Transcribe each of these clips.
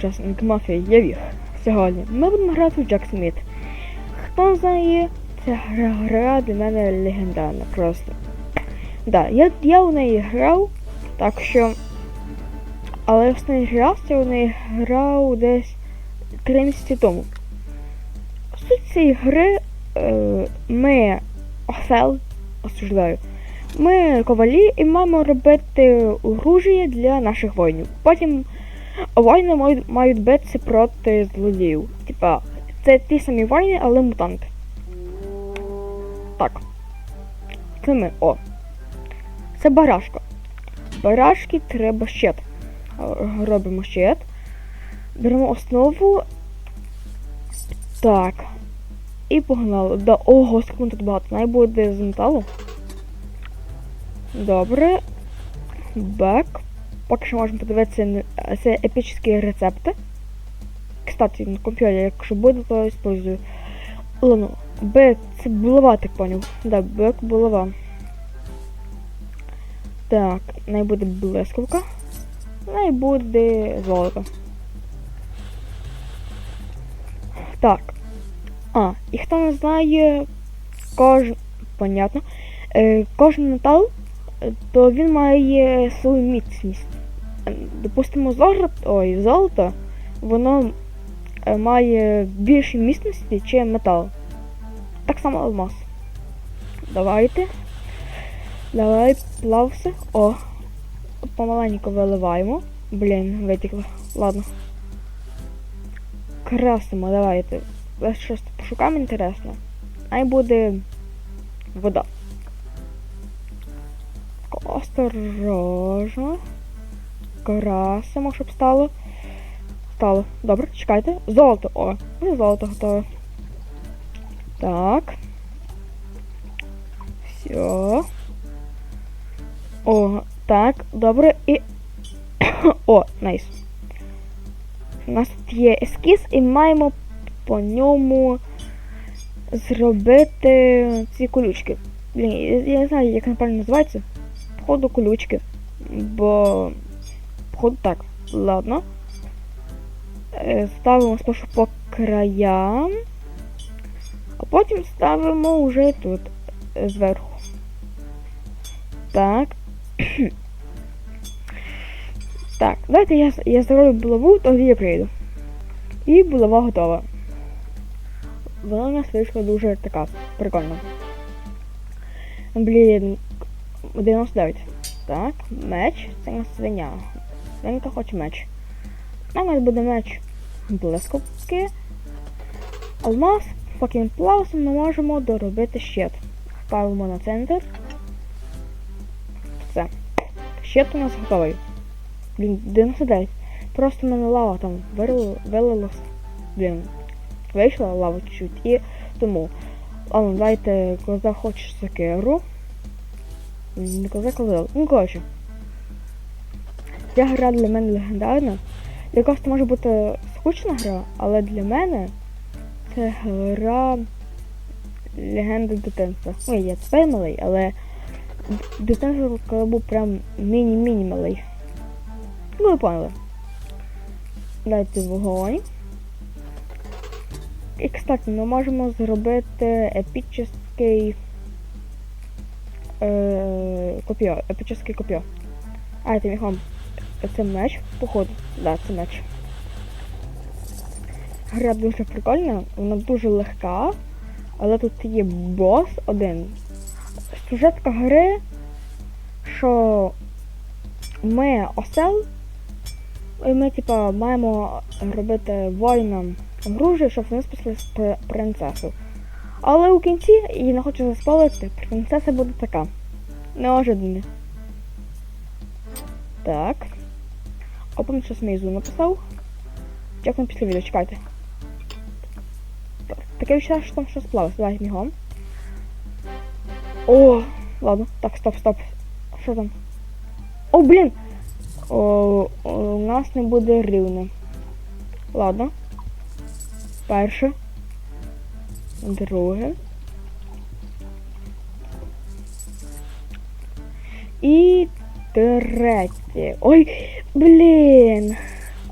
Учасник мафії я віг. Сьогодні ми будемо грати в Джек Сміт. Хто знає, ця гра, для мене легендарна просто. Да, я, я у неї грав, так що. Але я в неї грав, я у неї грав десь 3 місяці тому. Суть цієї гри е, ми Осел, осуждаю. Ми ковалі і маємо робити оружие для наших воїнів. Потім воїни мають, мають битися проти злодіїв. Типа, це ті самі воїни, але мутанти. Так. Це ми. О. Це барашка. Барашки треба щит. Е, Робимо щит. Беремо основу. Так. І погнали. Да, ого, скільки тут багато. Най буде з металу. Добре. Бек. Поки що можемо подивитися на- це епічні рецепти. Кстати, на комп'ютері, якщо буде, то использую. Ладно, Б це булава, так поняв. Да, бек булава. Так, най буде блискавка. Най буде золото. Так. А, і хто не знає, кожен. Понятно. Е, кожен метал, е, то він має свою міцність. Е, Допустимо, золото, ой, золото, воно е, має більше міцності, ніж метал. Так само алмаз. Давайте. Давай плався. О. Помаленько виливаємо. Блін, витекло. Ладно. Красимо, давайте. Ось щось пошукаємо інтересне. Ай буде вода. Осторожно. Красимо, щоб стало. Стало. Добре, чекайте. Золото. О, вже золото готове. Так. Все. О, так, добре. І. О, найс. У нас тут є ескіз і маємо по ньому зробити ці колючки. Блін, я, я не знаю, як правильно називається. Походу колючки. Бо. Походу так. Ладно. Е, Ставимо спершу по краям. А потім ставимо вже тут е, зверху. Так. так, давайте я, я зроблю булаву, тоді я прийду. І булава готова. Вона у нас вийшла дуже така прикольна. Блін, 99. Так, меч. Це нас свиня. Свинка хоче меч. А у нас буде меч блискавки. Алмаз, потім плавсом ми можемо доробити щит. Ставимо на центр. Все. Щит у нас готовий. Блін, 99. Просто мене лава там вилилось. Блін. Вийшла лава чуть-чуть. І тому. Ладно, давайте, коза хоче сокиру. Не коза коза. Ну, коротше. Ця гра для мене легендарна. Для когось це може бути скучна гра, але для мене це гра легенда дитинства. Ой, я тепер малий, але дитинство, коли був прям міні-міні малий. Ну, ви поняли. Дайте вогонь. І, кстати, ми можемо зробити епічний е, коп'я, епічне коп'я. А, це міхом. Це меч, походу. Да, це меч. Гра дуже прикольна, вона дуже легка, але тут є бос один. Сюжетка гри, що ми осел, і ми, типа, маємо робити воїнам оружие, щоб вони спасли пр- принцесу. Але у кінці, і не хочу заспалити, принцеса буде така. Неожиданно. Так. Опен щось внизу написав. Чекнемо після відео, чекайте. Так, Таке відчуття, що там щось плаває. Давай бігом. О, ладно. Так, стоп, стоп. Що там? О, блін! О, у нас не буде рівно. Ладно. Перше. Друге. І третє. Ой, блін.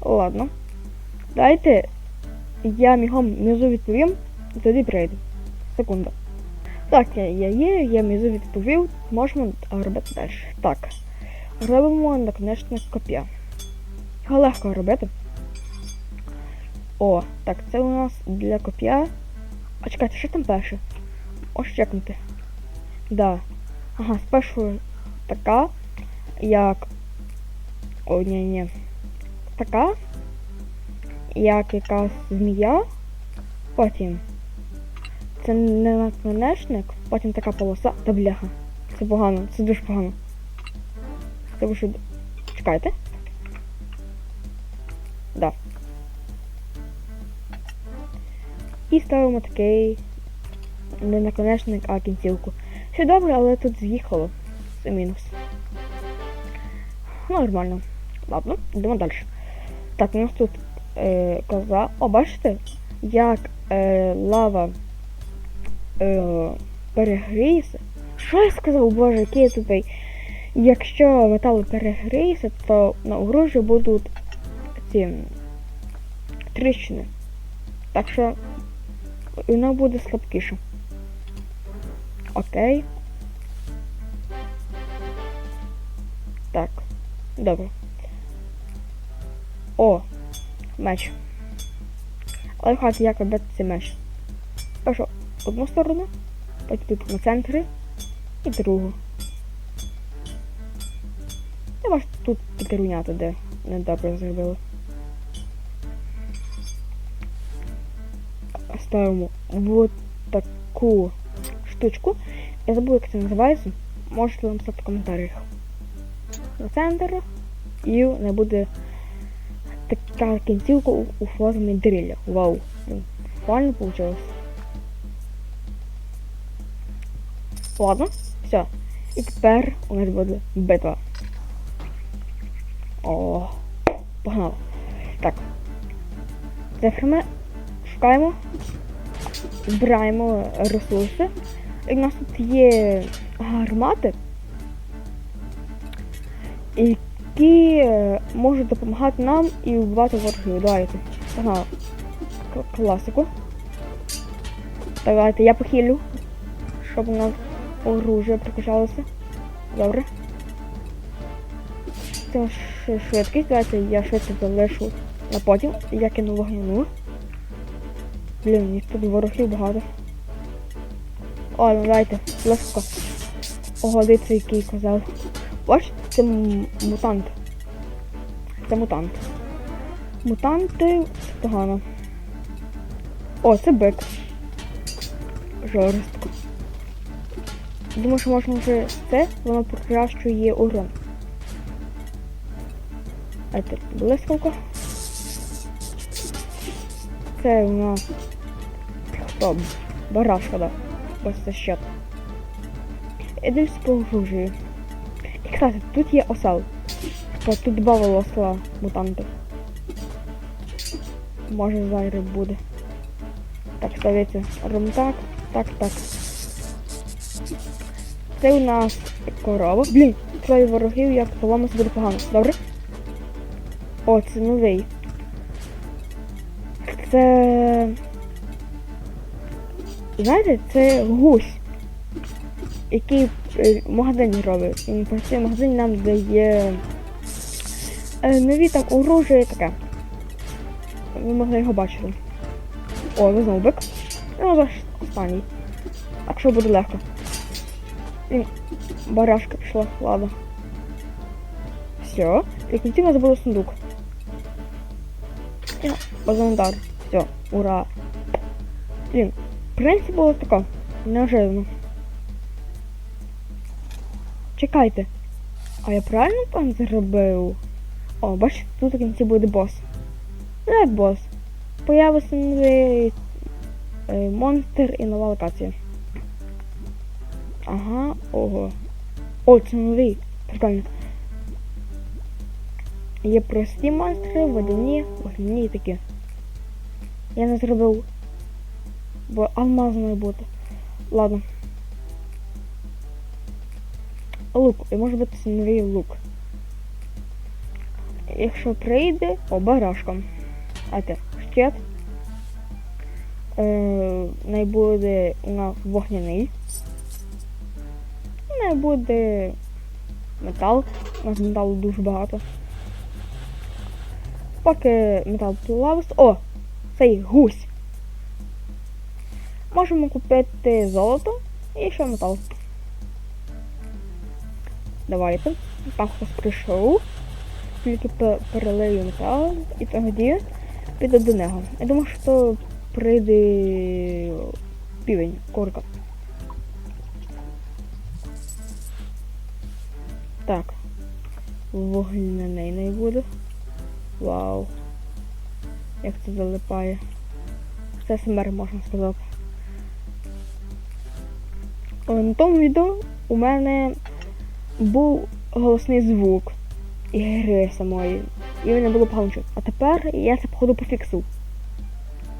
Ладно. Дайте я мігом внизу відповім, тоді прийду. Секунда. Так, я я є, я внизу відповів, можемо робити далі. Так. Робимо наконечник коп'я. Його легко робити. О, так, це у нас для коп'я. А чекайте, що там перше? Ось чекнути. Да. Ага, спершу така, як. О, ні, ні. Така. Як якась змія. Потім. Це не наконечник, потім така полоса та бляха. Це погано, це дуже погано. Ви що. Чекайте. Да. І ставимо такий не наконечник, а кінцівку. Все добре, але тут з'їхало. Це мінус. Ну, нормально. Ладно, йдемо далі. Так, у нас тут е, коза. О, бачите, як е, лава е, перегріється. Що я сказав, боже, який я тупий. Якщо метал перегріється, то на огорожі будуть ці тріщини. Так що вона буде слабкіша. Окей. Так, добре. О, меч. Але хати як робити цей меч. Першу одну сторону, потім на центрі і другу. Я можу тут підрівняти, де не добре зробили. Ставимо вот таку штучку. Я забув, як це називається. Можете написати в коментарях. На центр і не буде така кінцівка у, формі дриля. Вау! Ну, Файно вийшло. Ладно, все. І тепер у нас буде битва. О, погнали. Так. Тепер шукаємо, збираємо ресурси. І в нас тут є гармати, які е, можуть допомагати нам і вбивати ворогів. Давайте. К- Класику. Давайте я похилю, щоб у нас оружие прокачалося. Добре. Це швидкість. Давайте я швидко залишу на потім. Я кину вогняну. Блін, їх тут ворогів багато. О, ну дайте, легко. Ого, дивіться, який казав. Бачите, це мутант. Це мутант. Мутанти це погано. О, це бик. Жорстко. Думаю, що можна вже це, воно покращує урон. Это блискавка. Це у нас хто? Барашка, да. Ось це щит. Іди по оружию. І, кстати, тут є осел. Тут додавало осла мутантів. Може зараз буде. Так, ставиться. Робимо так, так, так. Це у нас корова. Блін, троє ворогів, як по-моєму, буде погано. Добре? О, це новий. Це. Знаєте, це гусь, який е, магазин робить. Він працює в магазині нам дає е, нові там оружие і таке. Ви могли його бачити. О, ви знову бик. Ну, ваш останній. Так що буде легко. Він барашка пішла, ладно. Все. І кінці ми забули сундук. Базандар. Все, ура. Блін, в принципі було тако. Неожиданно. Чекайте. А я правильно там зробив? О, бачите, тут в кінці буде бос. Ну як бос. Появився новий е, монстр і нова локація. Ага, ого. О, це новий. Прикольно. Є прості монстри, водяні, вогняні і такі. Я не зробив. Бо алмаз має бути. Ладно. Лук. І може бути новий лук. Якщо прийде, о, барашком. А те, щит. Е, не буде у нас вогняний. Не буде метал. У нас металу дуже багато. Поки метал плавиться. О! Цей гусь. Можемо купити золото і ще метал. Давайте. Хтось прийшов. Тільки пе- перелию метал і тоді піду до нього. Я думаю, що прийде півень, курка. Так. Вогняний не буде. Вау. Як це залипає. Це смерть, можна сказати. Е, На тому відео у мене був голосний звук ігри самої. І мене було погано. А тепер я це походу пофіксив.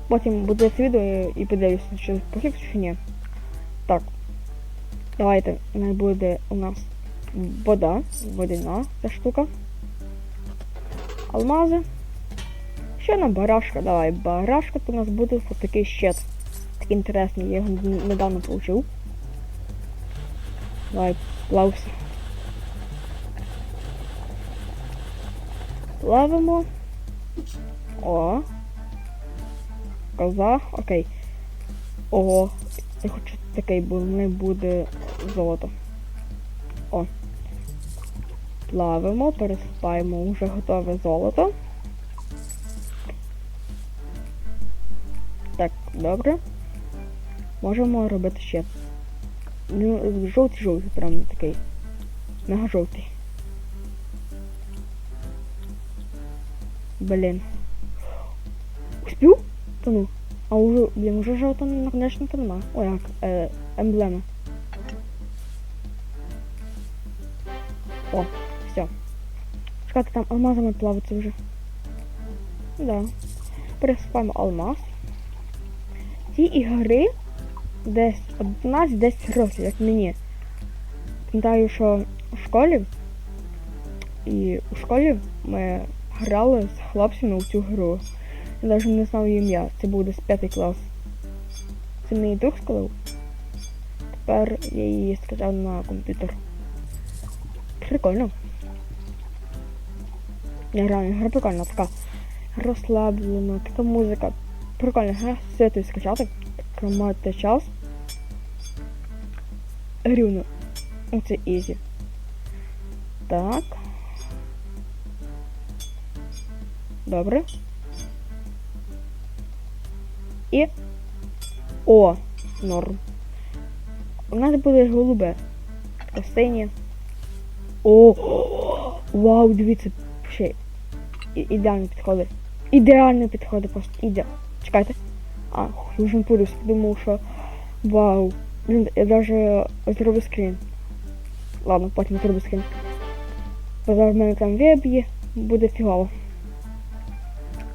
Потім буде це відео і- і подивлюся, чи пофіксу чи ні. Так. Давайте не буде у нас вода, водяна ця штука. Алмази. Ще на барашка. Давай, барашка то у нас буде ось такий щит. Такий інтересний, я його недавно отримав. Давай, плався. Плавимо. О. Коза. Окей. Ого. Я хочу такий, бо в мене буде золото. О. Плавимо, пересипаємо вже готове золото. Так, добре. Можемо робити ще. Ну, жовтий-жовтий, прям такий. Мега жовтий. Блін. Успів? Та ну. А уже, блін, уже жовтого наконечника нема. О, як, е, емблема. О, все. Чекайте, там алмазами плавиться вже. Да. Пересипаємо алмаз. Ці ігри десь 11-10 років, як мені. Пам'ятаю, що в школі і у школі ми грали з хлопцями у цю гру. Я навіть не знав її ім'я. Це був десь п'ятий клас. Це мені друг сказав. Тепер я її скачав на комп'ютер. Прикольно. Я граю, гра прикольна, така розслаблена, така музика. Прикольна гра, советую скачати. Промати час. Грюну. Це ізі. Так. Добре. І. О, норм. У нас буде голубе. Синє. О! Вау, дивіться. Ще. І- Ідеально підходить. Ідеально підходить просто. Іде. Чекайте. А, не подивився, подумав, що. Вау. Я даже зроблю скрін. Ладно, потім зроблю скрін. Бо зараз в мене там виб'є, буде фігово.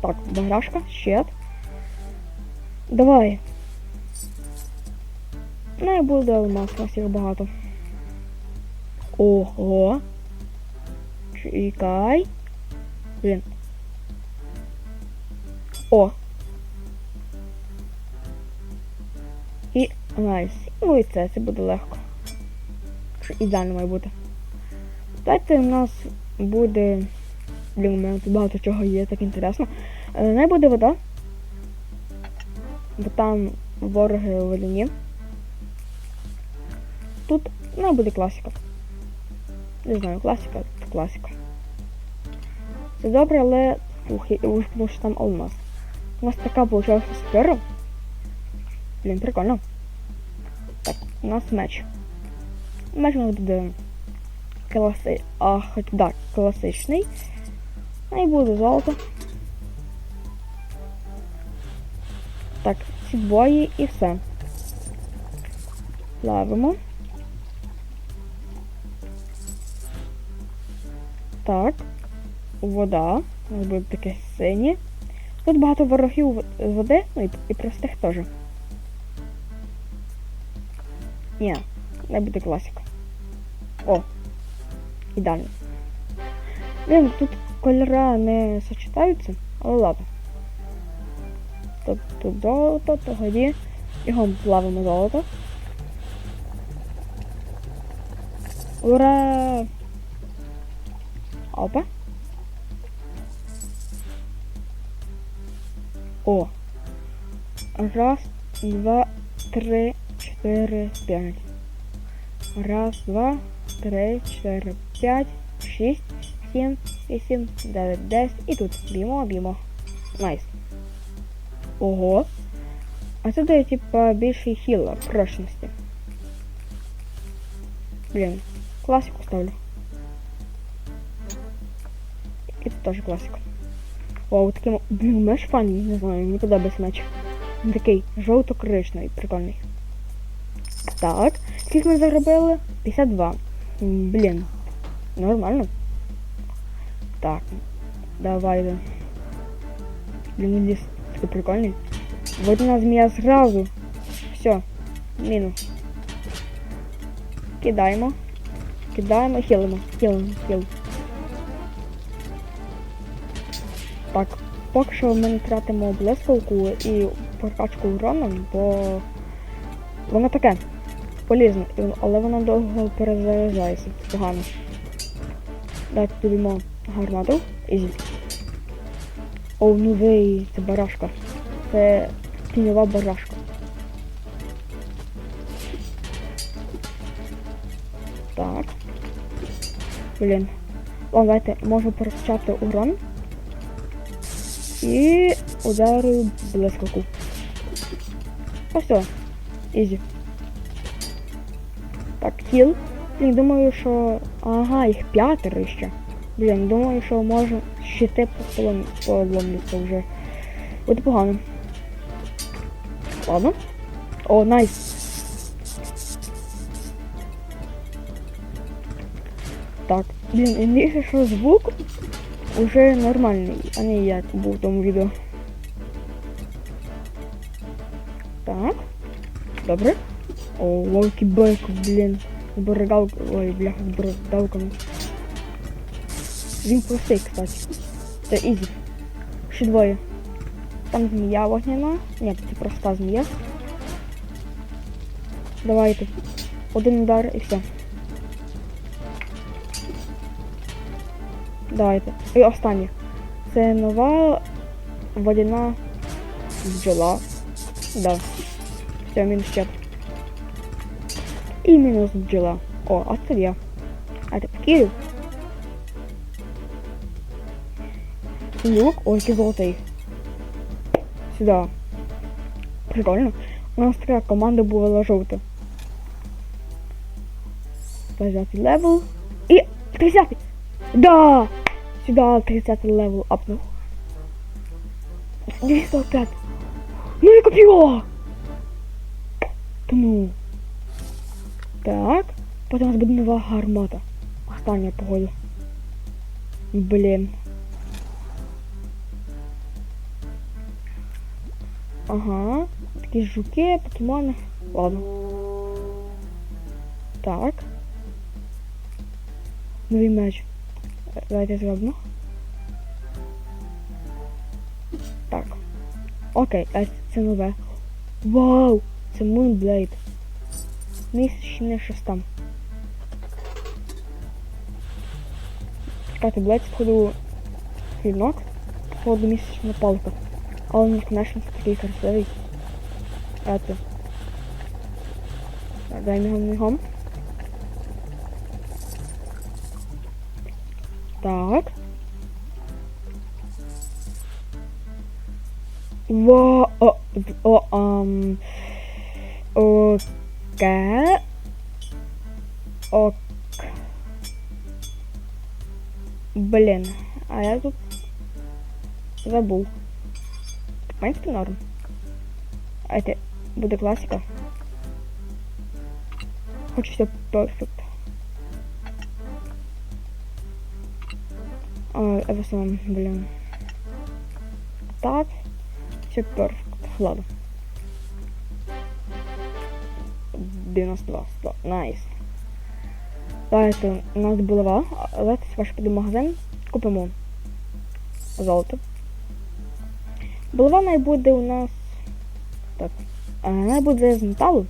Так, баграшка, щит. Давай. Не буде алмаз, у нас їх багато. Ого. Чекай. Блін. О. І найс. Ну і це, це буде легко. Ідеально має бути. Давайте у нас буде. Блін, у мене тут багато чого є, так інтересно. Е, Не буде вода. Бо там вороги водяні. Тут не буде класика. Не знаю, класика, це класика. Це добре, але ух, я уж тому що там алмаз. У нас така вийшла сфера. Блін, прикольно. Так, у нас меч. Меч у нас буде класи... А, хоч да, класичний. І буде золото. Так, ці двоє і все. Плавимо. Так. Вода. У нас буде таке синє. Тут багато ворогів води, ну і, простих теж. Ні, не буде класика. О! Ідеально. Блін, тут кольора не сочетаються, але ладно. Тут золото, тоді його плавимо золото. Ура! Опа. О. Раз, два, три, чотири, п'ять. Раз, два, три, чотири, п'ять, шість, сім, вісім, дев'ять, десять. І тут б'ємо, б'ємо. Найс. Ого. А це дає, типа, більший хіл прочності. Блін, класику ставлю. І тут теж класику. О, такий, блін, меч фані, не знаю, мені подобається меч. Він такий жовто-коричневий, прикольний. Так, скільки ми заробили? 52. М, Блін, нормально. Так, давай. Блін, ліс такий прикольний. Вот у нас змія зразу. Все, мінус. Кидаємо. Кидаємо, хілимо, хілимо, хіл. Так, поки що ми не тратимо блискавку і прокачку уроном, бо воно таке полізне, але воно довго перезаряджається. Погано. Давайте підемо гармату. Ізі. О, новий, це барашка. Це тіньова барашка. Так. Блін. Ладно, давайте можу прокачати урон. І ударю блискавку. А все. Ізі. Так, кіл. Блін, думаю, що... Ага, їх п'ятеро ще. Блін, думаю, що можу щити полом... поломлюся вже. Буде погано. Ладно. О, найс. Так, блін, і що звук уже нормальний, а не як був в тому відео. Так. Добре. О, ловкий байк, блін. З. Ой, бляха, з бородавками. Він простий, кстати. Це ізі. Ще двоє. Там змія вогняна. Ні, це проста змія. Давайте. Один удар і все. Давайте. І останнє. Це нова водяна бджола. Да. Все, мінус чет. І мінус бджола. О, а це я. А ти Київ. Лук, ой, який золотий. Сюда. Прикольно. У нас така команда була жовта. 20 левел. І 30! Да! Сюда 30 левел апнув. 205. Ну і копіо! Та ну. Так. Потім у нас буде нова гармата. Остання погода. Блін. Ага. Такі жуки, покемони. Ладно. Так. Новий меч. Давайте зробимо. Так. Окей, а це нове. Вау! Це Moonblade. Місячне щось там. Чекайте, блядь, походу клінок. Походу місячна палка. Але він, конечно, такий красивий. Это. Так, дай мігом мігом. Так. Во, о, о, ам. Оке. Ок. Блін, а я тут забув. В принципі, норм. А це буде класика. Хочеться перфект. А, в основном, блин. Так. Все перфект. Ладно. 92. 100. Найс. Давайте, у нас булава. Давайте ваш піде в магазин. Купимо золото. Булава най буде у нас. Так. Най буде з металу.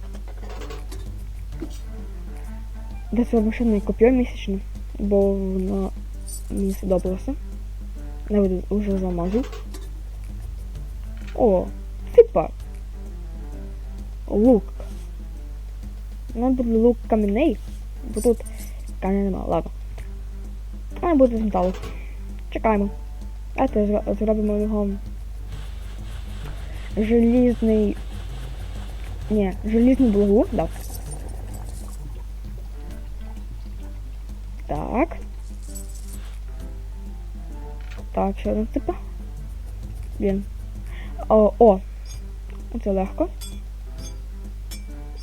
Де це машинне коп'є місячне, бо воно мені сподобалося. Не буде вже замазу. О, типа. Лук. Нам буде лук камінний, бо тут каміння нема, ладно. А буде з металу. Чекаємо. Давайте зро- зробимо його желізний. Ні, желізну булаву, да. Так. Так, ще один типа. Блін. О, о. Це легко.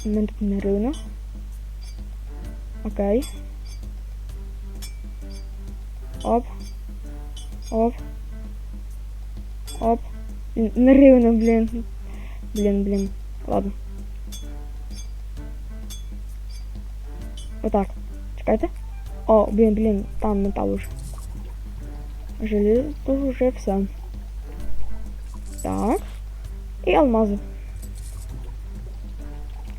У тут не рівно. Окей. Оп. Оп. Оп. Блін, Не рівно, блін. Блін, блін. Ладно. Отак. Чекайте. О, блін, блін, там метал уже. Железо уже все. Так. І алмази.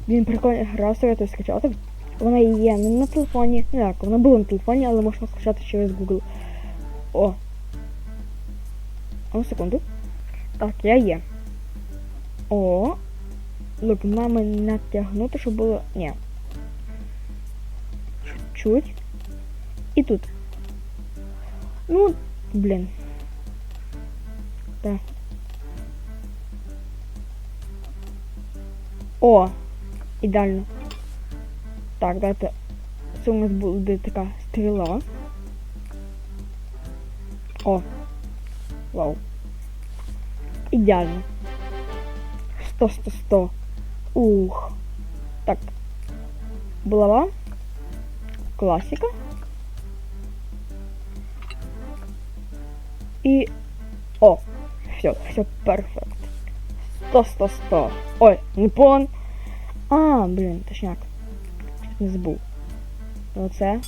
Блін, прикольна гра, советую скачати. Вона є не на телефоні. Не так, вона була на телефоні, але можна скачати через Google. О. Одну секунду. Так, я є. О. Лук, мами натягнути, щоб було. Ні. Чуть-чуть. І тут. Ну, блін. Так. О! Ідеально. Так, давайте. Це у нас буде така стріла. О. Вау. Ідеально. 100, 100, 100. Ух. Так. Булава. Класика. І... О! Все, все перфект. 100, 100, 100. Ой, не пон. А, блін, точняк. Чуть не забув. Оце.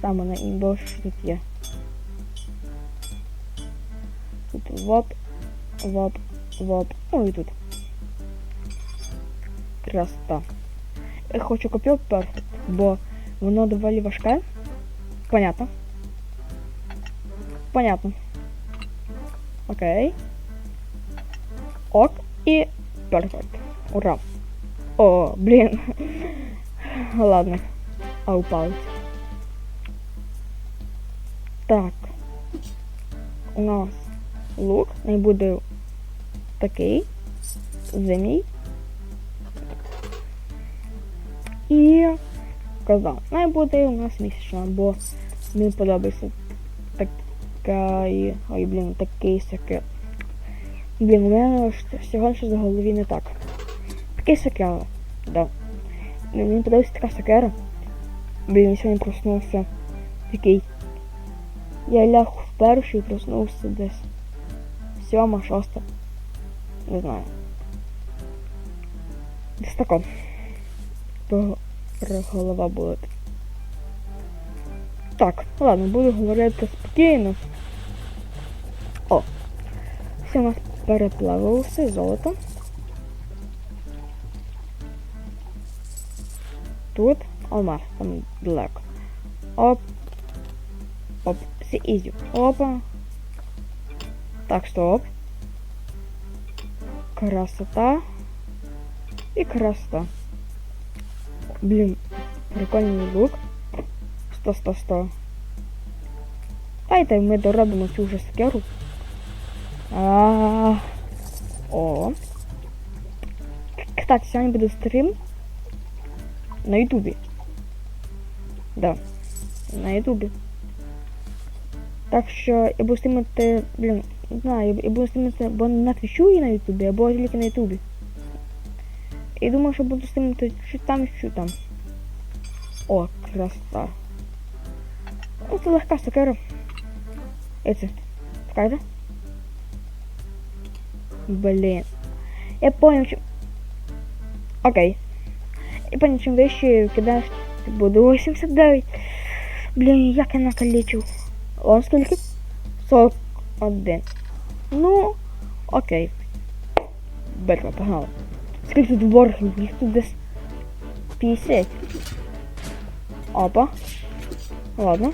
Саме на імбо, що тут є. Тут воп, воп, воп. О, і тут. Красота. Я хочу копію перфект, бо воно доволі важке. Понятно. Понятно. Окей. Ок і перфект. Ура. О, блін. Ладно. А упав. Так. У нас лук не буде такий. Зимій. І коза. Не буде у нас місячна, бо мені подобається така. Ой, блін, такий сяке. Блін, у мене всього щось в голові не так. Такий сакера. Да. Мені подобається така сакера. Блін, сьогодні проснувся. Такий. Я ляг в перший і проснувся десь. Сьома, шоста. Не знаю. Десь тако. Голова болить. Так, ладно, буду говорити спокійно. О. Все у нас переплавилося золото. Тут алмаз, там далеко. Оп. Оп. Все ізі. Опа. Так, стоп. Красота. І красота. Блін, прикольний лук. 100, 100, 100. Дайте ми доробимо цю вже скеру. А. О. Кстати, сьогодні буде стрім на Ютубі. Да. На Ютубі. Так що я буду стрімити, блін, Не знаю, я буду стрімити або на Твічу і на Ютубі, або тільки на Ютубі. І думаю, що буду стрімити що там, що там. О, краса. О, це легка сокера. Це. Чекайте. Блін. Я понял, що... Окей. Я понял, чим вище кидаєш, ти буде 89. Блін, як я накалічив. Он скільки? 41. Ну, Окей. Битва, погнали. Скільки тут ворогів? Їх тут десь 50. Опа. Ладно.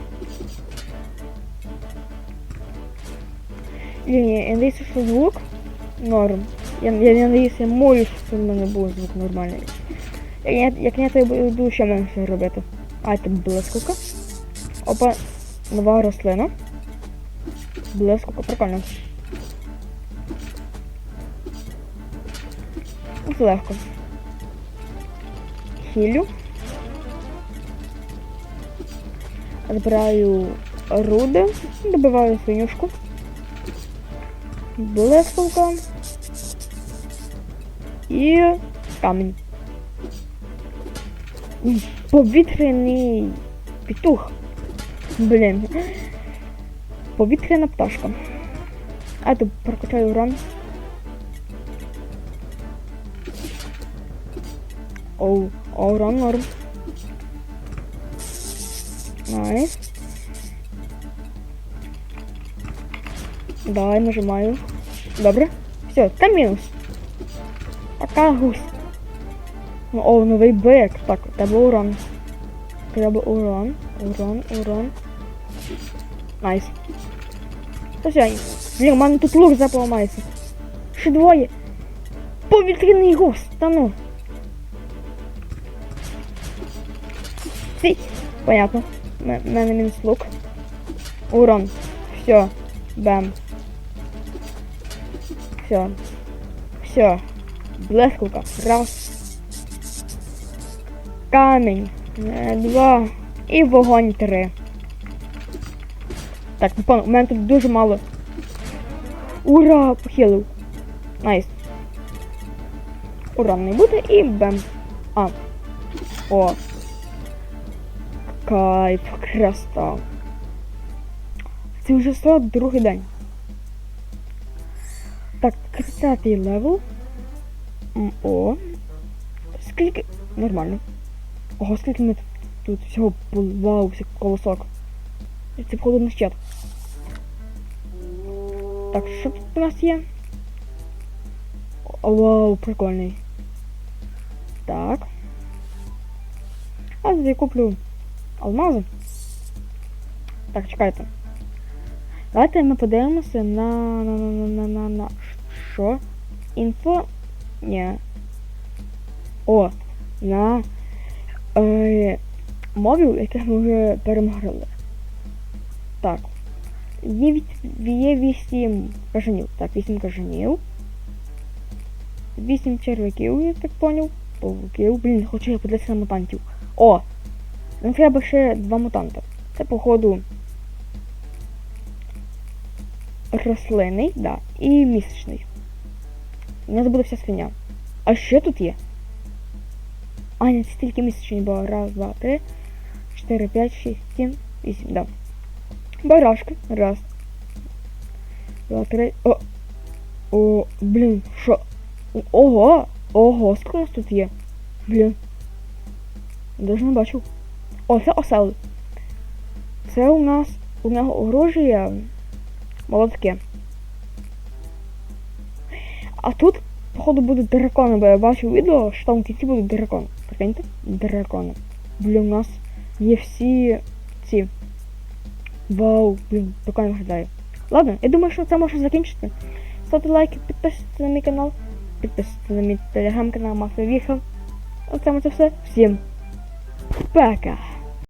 Ні, я надіюся, що звук норм. Я, я, я надіюся, я молюсь, що в мене був звук нормальний. Як, як ні, то я буду ще менше робити. А, там блискавка. Опа, нова рослина. Блискавка, прикольно. Ось легко. Хілю. Збираю руди, добиваю свинюшку. Блискавка. І камінь. Повітряний петух. Блін. Повітряна пташка. А тут прокачаю урон. Оу, урон норм. Найс. Давай, нажимаю. Добре. Все, там мінус. Пока гусь. Ну, о, новий бик. Так, тебе урон. Треба урон. Урон, урон. Найс. Та все. Блін, у мене тут лук запламається. Ще двоє. Повітряний гусь, та ну. Сі. Понятно. У мене мінус лук. Урон. Все. Бем. Все. Все. Блескавка. Раз. Камінь. Е, Два. І вогонь три. Так, напевно, у мене тут дуже мало. Ура! Похилив. Найс. Урон не буде і бем. А. О. Кайф, краса. Це вже 42 день. Так, 30 левел. О. Скільки. Нормально. Ого, скільки ми тут всього вау, всіх колосок. Це походу на щит. Так, що тут у нас є? Вау, прикольний. Так. А я куплю алмази. Так, чекайте. Давайте ми подивимося на на на на на на що? Інфо. Ні. О, на е, мовів, яких ми вже перемогли. Так. Є, є 8 кажанів. Так, 8 кажанів. 8 червяків, я так поняв. Павуків. Блін, хочу я подивитися на мутантів. О! Нам треба ще два мутанти. Це, походу, рослинний, да, і місячний. У нас буде вся свиня. А що тут є? А, ні, це тільки місячні, бо раз, два, три, чотири, п'ять, шість, сім, вісім, да. Барашки. Раз. Два, три. О! О, блін, що? Ого! Ого, скільки у нас тут є? Блін. Даже не бачив. О, це осел. Це у нас у нього оружие молотке. А тут, походу, будуть дракони, бо я бачив відео, що там в кінці будуть дракони. Прикиньте? Дракони. Блін, у нас є всі ці. Вау, блін, прикольно виглядає. Ладно, я думаю, що це можна закінчити. Ставте лайки, підписуйтесь на мій канал, підписуйтесь на мій телеграм-канал Мафія Віхав. Оце це все. Всім пока!